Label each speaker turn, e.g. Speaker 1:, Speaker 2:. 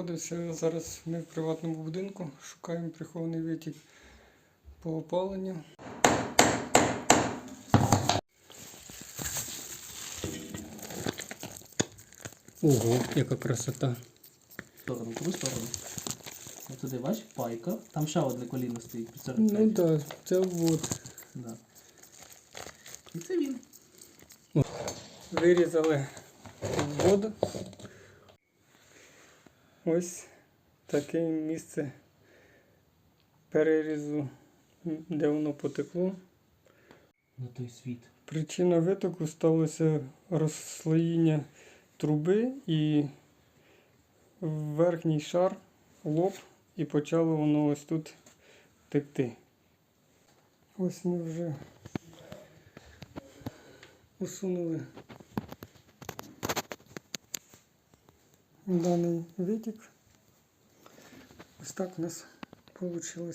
Speaker 1: знаходимося зараз ми в приватному будинку, шукаємо прихований витік по опаленню. Ого, яка красота.
Speaker 2: сторону, ту сторону. Ось туди, бач, пайка. Там ще одне коліно стоїть під
Speaker 1: Ну
Speaker 2: 45.
Speaker 1: так, це от.
Speaker 2: Да. І це він.
Speaker 1: Вирізали воду. Ось таке місце перерізу, де воно потекло.
Speaker 2: На той світ.
Speaker 1: Причина витоку сталося розслоєння труби і верхній шар лоб, і почало воно ось тут текти. Ось ми вже усунули даний витік. Ось так у нас вийшло.